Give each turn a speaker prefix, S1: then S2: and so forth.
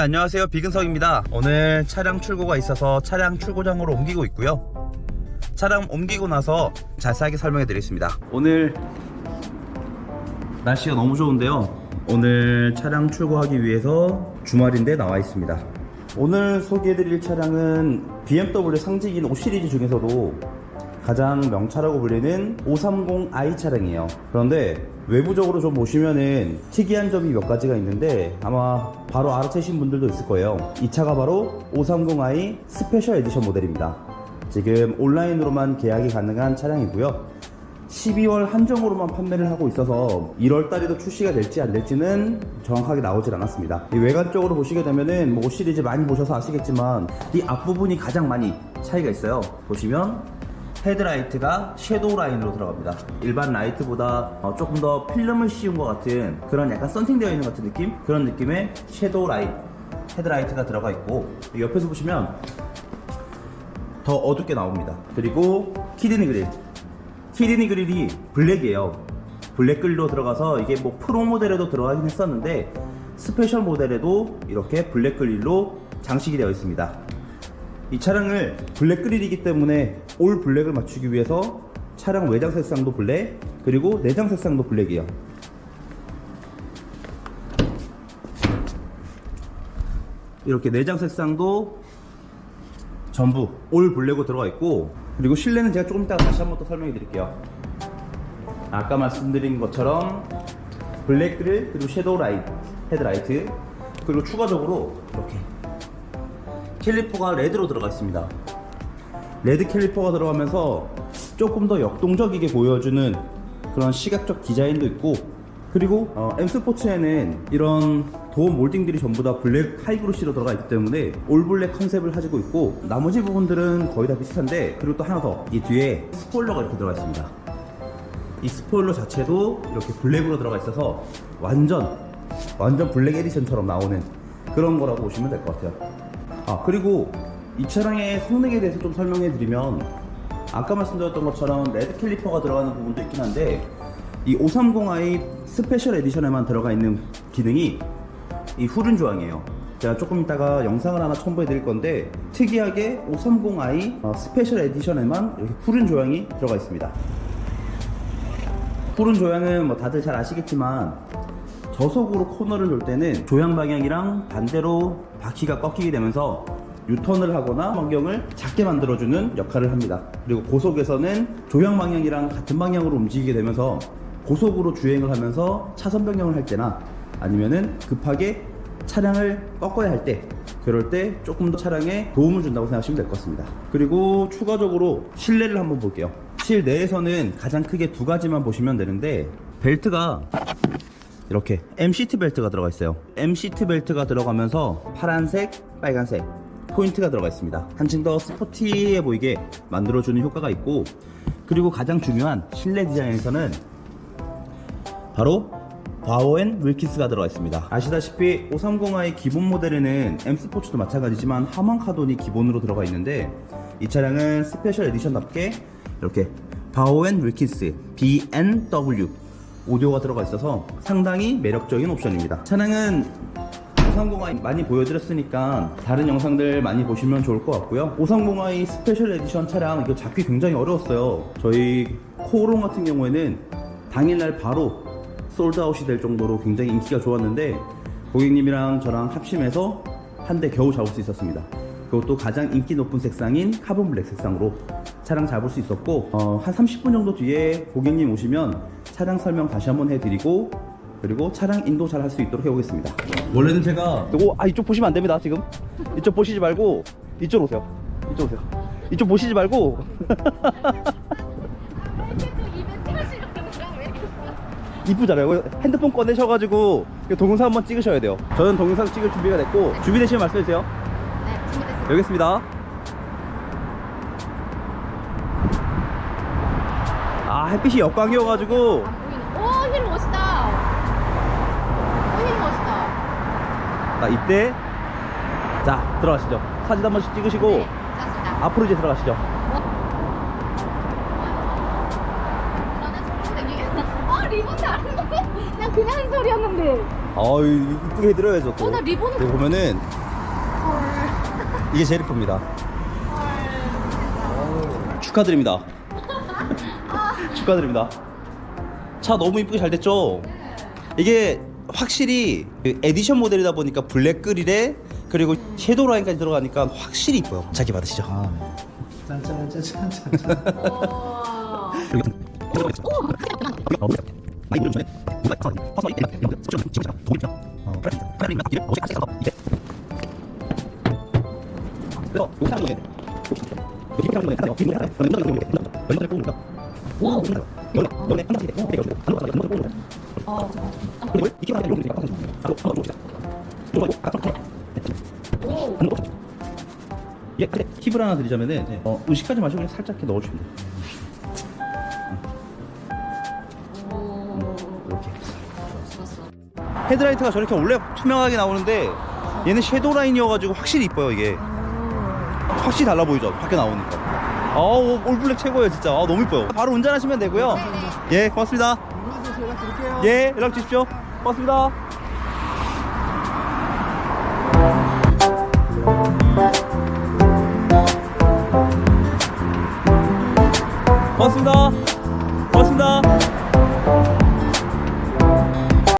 S1: 네 안녕하세요. 비근석입니다. 오늘 차량 출고가 있어서 차량 출고장으로 옮기고 있고요. 차량 옮기고 나서 자세하게 설명해 드리겠습니다. 오늘 날씨가 너무 좋은데요. 오늘 차량 출고하기 위해서 주말인데 나와 있습니다. 오늘 소개해 드릴 차량은 BMW 상징인 5 시리즈 중에서도 가장 명차라고 불리는 530i 차량이에요. 그런데 외부적으로 좀 보시면은 특이한 점이 몇 가지가 있는데 아마 바로 알아채신 분들도 있을 거예요. 이 차가 바로 530i 스페셜 에디션 모델입니다. 지금 온라인으로만 계약이 가능한 차량이고요. 12월 한정으로만 판매를 하고 있어서 1월 달에도 출시가 될지 안 될지는 정확하게 나오질 않았습니다. 이 외관 쪽으로 보시게 되면은 뭐5 시리즈 많이 보셔서 아시겠지만 이 앞부분이 가장 많이 차이가 있어요. 보시면 헤드라이트가 섀도우 라인으로 들어갑니다. 일반 라이트보다 어, 조금 더 필름을 씌운 것 같은 그런 약간 썬팅되어 있는 것 같은 느낌? 그런 느낌의 섀도우 라인 헤드라이트가 들어가 있고 옆에서 보시면 더 어둡게 나옵니다. 그리고 키드니 그릴 키드니 그릴이 블랙이에요. 블랙 그릴로 들어가서 이게 뭐 프로 모델에도 들어가긴 했었는데 스페셜 모델에도 이렇게 블랙 그릴로 장식이 되어 있습니다. 이 차량을 블랙 그릴이기 때문에 올 블랙을 맞추기 위해서 차량 외장 색상도 블랙 그리고 내장 색상도 블랙이에요. 이렇게 내장 색상도 전부 올 블랙으로 들어가 있고 그리고 실내는 제가 조금 이따가 다시 한번더 설명해 드릴게요 아까 말씀드린 것처럼 블랙 그릴 그리고 섀도우 라이트 헤드라이트 그리고 추가적으로 캘리퍼가 레드로 들어가 있습니다. 레드 캘리퍼가 들어가면서 조금 더 역동적이게 보여주는 그런 시각적 디자인도 있고 그리고 어, M 스포츠에는 이런 도어 몰딩들이 전부 다 블랙 하이그로시로 들어가 있기 때문에 올 블랙 컨셉을 가지고 있고 나머지 부분들은 거의 다 비슷한데 그리고 또 하나 더 이 뒤에 스포일러가 이렇게 들어가 있습니다. 이 스포일러 자체도 이렇게 블랙으로 들어가 있어서 완전 완전 블랙 에디션처럼 나오는 그런 거라고 보시면 될 것 같아요 아. 그리고 이 차량의 성능에 대해서 좀 설명해 드리면 아까 말씀드렸던 것처럼 레드 캘리퍼가 들어가는 부분도 있긴 한데 이 530i 스페셜 에디션에만 들어가 있는 기능이 이 후륜 조항이에요. 제가 조금 이따가 영상을 하나 첨부해 드릴 건데 특이하게 530i 어, 스페셜 에디션에만 이렇게 후륜 조항이 들어가 있습니다. 후륜 조향은 뭐 다들 잘 아시겠지만 저속으로 코너를 돌 때는 조향 방향이랑 반대로 바퀴가 꺾이게 되면서 유턴을 하거나 환경을 작게 만들어주는 역할을 합니다. 그리고 고속에서는 조향 방향이랑 같은 방향으로 움직이게 되면서 고속으로 주행을 하면서 차선 변경을 할 때나 아니면은 급하게 차량을 꺾어야 할 때 그럴 때 조금 더 차량에 도움을 준다고 생각하시면 될 것 같습니다. 그리고 추가적으로 실내를 한번 볼게요. 실내에서는 가장 크게 두 가지만 보시면 되는데 벨트가 이렇게 M 시트 벨트가 들어가 있어요. M 시트 벨트가 들어가면서 파란색, 빨간색 포인트가 들어가 있습니다. 한층 더 스포티해 보이게 만들어주는 효과가 있고 그리고 가장 중요한 실내 디자인에서는 바로 바오앤 윌키스가 들어가 있습니다. 아시다시피 530i 기본 모델에는 M 스포츠도 마찬가지지만 하먼 카돈이 기본으로 들어가 있는데 이 차량은 스페셜 에디션답게 이렇게 바오앤 윌키스 BNW 오디오가 들어가 있어서 상당히 매력적인 옵션입니다. 차량은 530i 많이 보여드렸으니까 다른 영상들 많이 보시면 좋을 것 같고요. 530i 스페셜 에디션 차량 이거 잡기 굉장히 어려웠어요. 저희 코오롱 같은 경우에는 당일날 바로 솔드아웃이 될 정도로 굉장히 인기가 좋았는데 고객님이랑 저랑 합심해서 한 대 겨우 잡을 수 있었습니다. 그것도 가장 인기 높은 색상인 카본 블랙 색상으로 차량 잡을 수 있었고 어, 한 30분 정도 뒤에 고객님 오시면 차량 설명 다시 한번 해드리고 그리고 차량 인도 잘 할 수 있도록 해보겠습니다. 원래는 제가 이거 아 이쪽 보시면 안 됩니다 지금 이쪽 보시지 말고 이쪽 오세요. 이쪽 오세요. 이쪽 보시지 말고 이쁘잖아요. 핸드폰 꺼내셔가지고 동영상 한번 찍으셔야 돼요. 저는 동영상 찍을 준비가 됐고 준비되시면 말씀해주세요.
S2: 네, 준비됐습니다.
S1: 여기 있습니다. 아 햇빛이 역광이어가지고
S2: 안 보이네. 오, 힐 멋있다. 오, 힐 멋있다.
S1: 자 이때 자 들어가시죠. 사진 한 번씩 찍으시고
S2: 네, 좋습니다.
S1: 앞으로 이제 들어가시죠.
S2: 그러는 소리 되게. 어, 리본 다른 거. 그냥 그냥 한 소리였는데.
S1: 어이 이쁘게 해드려야죠 또
S2: 어, 나 리본을
S1: 여기 보면은
S2: 헐.
S1: 이게 제일 이쁩니다 축하드립니다 축하드립니다 차 너무 이쁘게 잘 됐죠 이게 확실히 그 에디션 모델이다 보니까 블랙 그릴에 그리고 섀도우 라인까지 들어가니까 확실히 이뻐요 자기 받으시죠
S3: 짠짠짠짠짠.
S2: 와. 어.
S1: 예, 근 데 팁을 하나 드리자면은 어, 의식하지 마시고 그냥 살짝 이렇게 넣어주시면 돼요. 헤드라이트가 저렇게 원래 투명하게 나오는데 얘는 섀도우 라인이어가지고 확실히 이뻐요 이게. 확실히 달라 보이죠 밖에 나오니까. 아우 올블랙 최고예요 진짜. 아, 너무 이뻐요. 바로 운전하시면 되고요. 예, 고맙습니다.
S3: 연락 드릴게요.
S1: 예, 연락 주십시오. 고맙습니다.